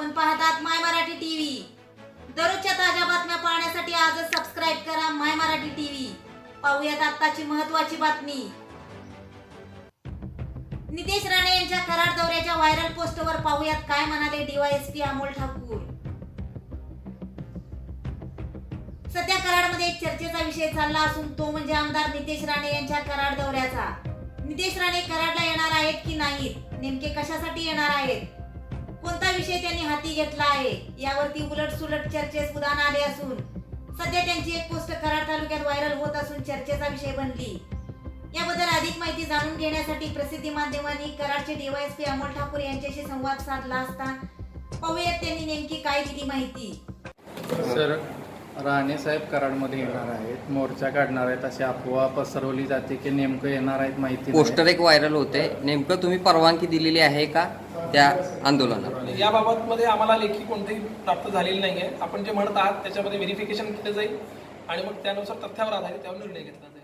आपण पाहतात माय मराठी टीव्ही. दररोजच्या ताज्या बातम्या पाहण्यासाठी आजच सबस्क्राईब करा माय मराठी टीव्ही. पाहूयात आताची महत्वाची बातमी. नितेश राणे यांच्या कराड दौऱ्याच्या व्हायरल पोस्टवर पाहूयात काय म्हणाले डीवायएसपी अमोल ठाकूर. सध्या कराडमध्ये एक चर्चेचा विषय चालला असून तो म्हणजे आमदार नितेश राणे यांच्या कराड दौऱ्याचा. नितेश राणे कराडला येणार आहेत की नाहीत? नेमके कशासाठी येणार आहेत? विषय त्यांनी हाती घेतला आहे. यावरती उलट सुलट चर्चेस उदान आले असून सध्या त्यांची एक पोस्ट कराड तालुक्यात व्हायरल होत असून चर्चेचा विषय बनली. याबद्दल अधिक माहिती जाणून घेण्यासाठी प्रसिद्धी माध्यमांनी कराडचे डीवायएसपी अमोल ठाकूर यांच्याशी संवाद साधला असता. पाहूयात त्यांनी नेमकी काय दिली माहिती. सर राणे साहेब कराडमध्ये येणार आहेत मोर्चा काढणार आहेत अशी अफवा पसरवली जाते की नेमकं येणार आहेत माहिती नाही. पोस्टर एक व्हायरल होते नेमकं तुम्ही परवानगी दिलेली आहे का त्या आंदोलनाला याबाबत मध्ये आम्हाला लेखी कोणतीही प्राप्त झालेली नाहीये. आपण जे म्हणत आहात त्याच्यामध्ये व्हेरिफिकेशन केलं जाईल आणि मग त्यानुसार तथ्यावर आधारित त्यावर निर्णय घेतला जाईल.